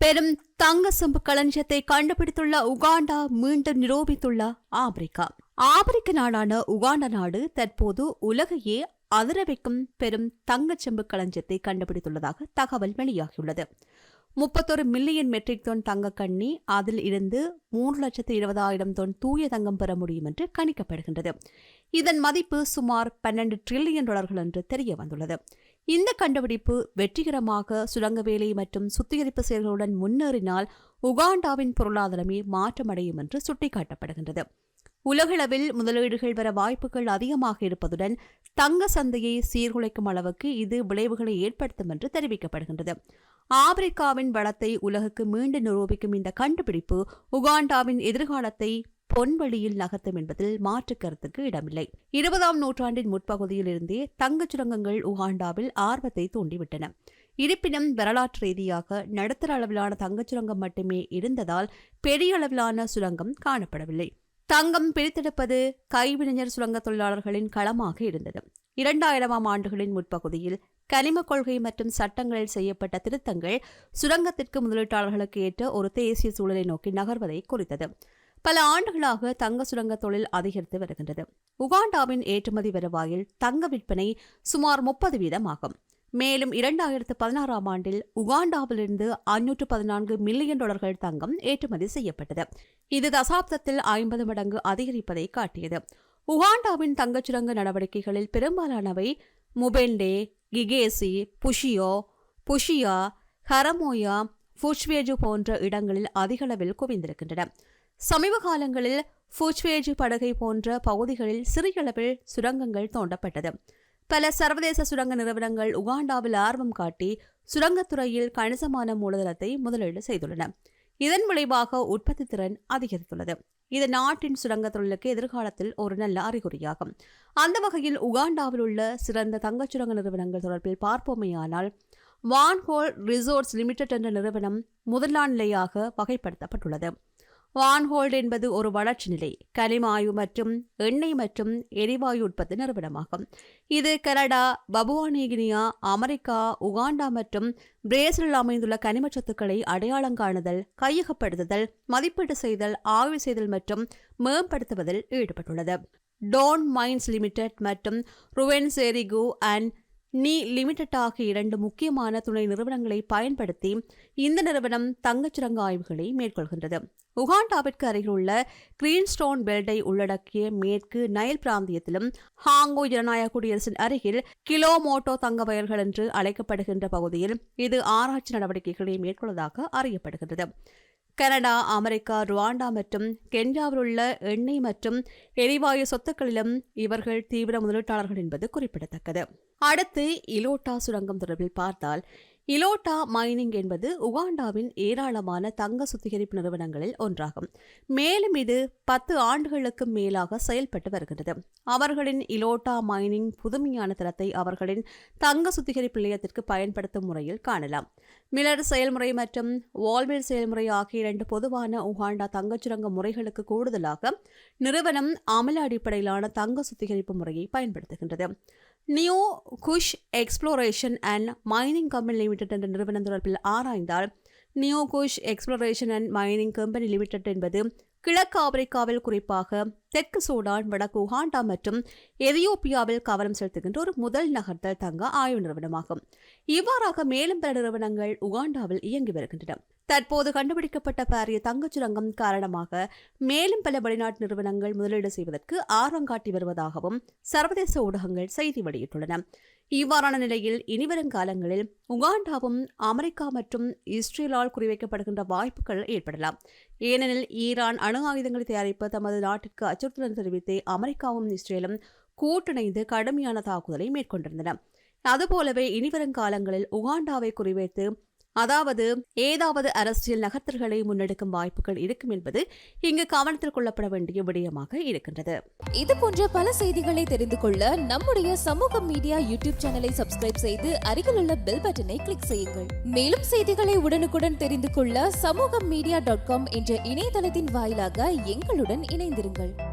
பெரும் தங்க செம்பு களஞ்சியத்தை கண்டுபிடித்துள்ள உகாண்டா மீண்டும் நிரூபித்துள்ள ஆப்பிரிக்கா. ஆப்பிரிக்க நாடான உகாண்டா நாடு தற்போது உலகையே அதிர வைக்கும் பெரும் தங்கச் செம்பு களஞ்சியத்தை கண்டுபிடித்துள்ளதாக தகவல் வெளியாகியுள்ளது. முப்பத்தொரு மில்லியன் மெட்ரிக் டன் தங்க கண்ணி அதில் இருந்து மூன்று லட்சத்து இருபதாயிரம் தொன் தூய தங்கம் பெற முடியும் என்று கணிக்கப்படுகின்றது. இதன் மதிப்பு சுமார் பன்னெண்டு டிரில்லியன் டாலர்கள் என்று தெரிய வந்துள்ளது இந்த கண்டுபிடிப்பு வெற்றிகரமாக சுரங்க வேலை மற்றும் சுத்திகரிப்பு செயல்களுடன் முன்னேறினால் உகாண்டாவின் பொருளாதாரமே மாற்றமடையும் என்று சுட்டிக்காட்டப்படுகின்றது. உலகளவில் முதலீடுகள் வர வாய்ப்புகள் அதிகமாக இருப்பதுடன் தங்க சந்தையை சீர்குலைக்கும் அளவுக்கு இது விளைவுகளை ஏற்படுத்தும் என்று தெரிவிக்கப்படுகின்றது. ஆப்பிரிக்காவின் வளத்தை உலகுக்கு மீண்டும் நிரூபிக்கும் இந்த கண்டுபிடிப்பு உகாண்டாவின் எதிர்காலத்தை பொன்வழியில் நகர்த்தும் என்பதில் மாற்று கருத்துக்கு இடமில்லை. இருபதாம் நூற்றாண்டின் முற்பகுதியில் இருந்தே தங்கச் சுரங்கங்கள் உகாண்டாவில் ஆர்வத்தை தூண்டிவிட்டன. இருப்பினும் வரலாற்று ரீதியாக நடுத்தர அளவிலான தங்கச் சுரங்கம் மட்டுமே இருந்ததால் பெரிய அளவிலான சுரங்கம் காணப்படவில்லை. தங்கம் பிரித்தெடுப்பது கைவினைஞர் சுரங்க தொழிலாளர்களின் களமாக இருந்தது. இரண்டாயிரமாம் ஆண்டுகளின் முற்பகுதியில் கனிம கொள்கை மற்றும் சட்டங்களில் செய்யப்பட்ட திருத்தங்கள் சுரங்கத்திற்கு முதலீட்டாளர்களுக்கு ஏற்ற ஒரு தேசிய சூழலை நோக்கி நகர்வதை குறித்தது. பல ஆண்டுகளாக தங்க சுரங்க தொழில் அதிகரித்து வருகின்றது. உகாண்டாவின் ஏற்றுமதி வருவாயில் தங்க விற்பனை சுமார் முப்பது வீதமாகும். மேலும் இரண்டாயிரத்து பதினாறாம் ஆண்டில் உகாண்டாவிலிருந்து ஐநூற்று பதினான்கு மில்லியன் டாலர்கள் தங்கம் ஏற்றுமதி செய்யப்பட்டது. இது தசாப்தத்தில் ஐம்பது மடங்கு அதிகரிப்பதை காட்டியது. உகாண்டாவின் தங்கச்சுரங்க நடவடிக்கைகளில் பெரும்பாலானவை முபெண்டே கிகேசி புஷியோ புஷியா ஹரமோயா ஃபுஷ்வேஜு போன்ற இடங்களில் அதிகளவில் குவிந்திருக்கின்றன. சமீப காலங்களில் ஃபூச்வேஜி படகை போன்ற பகுதிகளில் சிறியளவில் சுரங்கங்கள் தோண்டப்பட்டது. பல சர்வதேச சுரங்க நிறுவனங்கள் உகாண்டாவில் ஆர்வம் காட்டி சுரங்கத்துறையில் கணிசமான மூலதனத்தை முதலீடு செய்துள்ளன. இதன் விளைவாக உற்பத்தி திறன் அதிகரித்துள்ளது. இது நாட்டின் சுரங்க தொழிலுக்கு எதிர்காலத்தில் ஒரு நல்ல அறிகுறியாகும். அந்த வகையில் உகாண்டாவில் உள்ள சிறந்த தங்கச் சுரங்க நிறுவனங்கள் தொடர்பில் பார்ப்போமேயானால் வான்ஹோல் ரிசோர்ட்ஸ் லிமிடெட் என்ற நிறுவனம் முதலாம் நிலையாக வகைப்படுத்தப்பட்டுள்ளது. வான்ஹோல்ட் என்பது ஒரு வளர்ச்சி நிலை கனிமாயு மற்றும் எண்ணெய் மற்றும் எரிவாயு உற்பத்தி நிறுவனமாகும். இது கனடா பபுவானிகினியா அமெரிக்கா உகாண்டா மற்றும் பிரேசிலில் அமைந்துள்ள கனிம சொத்துக்களை அடையாளம் காணுதல் கையகப்படுத்துதல் மதிப்பீடு செய்தல் ஆய்வு செய்தல் மற்றும் மேம்படுத்துவதில் ஈடுபட்டுள்ளது. டோன் மைன்ஸ் லிமிடெட் மற்றும் ருவென்சேரிகு அண்ட் நீ லிமிடெட் ஆகிய இரண்டு முக்கியமான துணை நிறுவனங்களை பயன்படுத்தி இந்த நிறுவனம் தங்கச்சுரங்க ஆய்வுகளை மேற்கொள்கின்றது. உகாண்டாவிற்கு அருகிலுள்ள கிரீன்ஸ்டோன் பெல்டை உள்ளடக்கிய மேற்கு நைல் பிராந்தியத்திலும் ஹாங்கோ ஜனநாயக குடியரசின் அருகில் கிலோமோட்டோ தங்க வயல்கள் என்று அழைக்கப்படுகின்ற பகுதியில் இது ஆராய்ச்சி நடவடிக்கைகளை மேற்கொள்வதாக அறியப்படுகின்றது. கனடா அமெரிக்கா ருவாண்டா மற்றும் கென்யாவில் உள்ள எண்ணெய் மற்றும் எரிவாயு சொத்துக்களிலும் இவர்கள் தீவிர முதலீட்டாளர்கள் என்பது குறிப்பிடத்தக்கது. அடுத்து இலோட்டா சுரங்கம் தொடர்பில் பார்த்தால் இலோட்டா மைனிங் என்பது உகாண்டாவின் ஏராளமான தங்க சுத்திகரிப்பு நிறுவனங்களில் ஒன்றாகும். மேலும் இது பத்து ஆண்டுகளுக்கு மேலாக செயல்பட்டு வருகின்றது. அவர்களின் இலோட்டா மைனிங் புதுமையான தளத்தை அவர்களின் தங்க சுத்திகரிப்பு நிலையத்திற்கு பயன்படுத்தும் முறையில் காணலாம். மிலர் செயல்முறை மற்றும் வால்வெல் செயல்முறை ஆகிய இரண்டு பொதுவான உகாண்டா தங்கச்சுரங்க முறைகளுக்கு கூடுதலாக நிறுவனம் அமல அடிப்படையிலான தங்க சுத்திகரிப்பு முறையை பயன்படுத்துகின்றது. New Kush exploration and mining company limited என்ற நிறுவனம் தொடர்பில் ஆராய்ந்தால் new Kush exploration and mining company limited என்பது கிழக்கு ஆப்பிரிக்காவில் குறிப்பாக தெற்கு சூடான் வடக்கு உகாண்டா மற்றும் எதியோப்பியாவில் கவனம் செலுத்துகின்ற ஒரு முதல் நகர்த்தல் தங்க ஆய்வு நிறுவனமாகும். இவ்வாறாக மேலும் பல நிறுவனங்கள் உகாண்டாவில் இயங்கி வருகின்றன. தற்போது கண்டுபிடிக்கப்பட்ட பாரிய தங்கச் சுரங்கம் காரணமாக மேலும் பல வெளிநாட்டு நிறுவனங்கள் முதலீடு செய்வதற்கு ஆர்வம் காட்டி வருவதாகவும் சர்வதேச ஊடகங்கள் செய்தி வெளியிட்டுள்ளன. இவ்வாறான நிலையில் இனிவரும் காலங்களில் உகாண்டாவும் அமெரிக்கா மற்றும் இஸ்ரேலால் குறிவைக்கப்படுகின்ற வாய்ப்புகள் ஏற்படலாம். ஏனெனில் ஈரான் அணு ஆயுதங்களை தயாரிப்பு தமது நாட்டிற்கு அச்சுறுத்தல் தெரிவித்தே அமெரிக்காவும் இஸ்ரேலும் கூட்டிணைந்து கடுமையான தாக்குதலை மேற்கொண்டிருந்தன. அதுபோலவே இனிவரும் காலங்களில் உகாண்டாவை குறிவைத்து அதாவது ஏதாவது அரசியல் நகர்த்தல்களை முன்னெடுக்கும் வாய்ப்புகள் இருக்கும் என்பது இங்கு கவனத்தில் கொள்ளப்பட வேண்டிய விடயமாக இருக்கின்றது. இது போன்ற பல செய்திகளை தெரிந்து கொள்ள நம்முடைய சமூக மீடியா யூடியூப் சேனலை சப்ஸ்கிரைப் செய்து அருகிலுள்ள பெல் பட்டனை கிளிக் செய்யுங்கள். மேலும் செய்திகளை உடனுக்குடன் தெரிந்து கொள்ள சமூக மீடியா டாட் காம் என்ற இணையதளத்தின் வாயிலாக எங்களுடன் இணைந்திருங்கள்.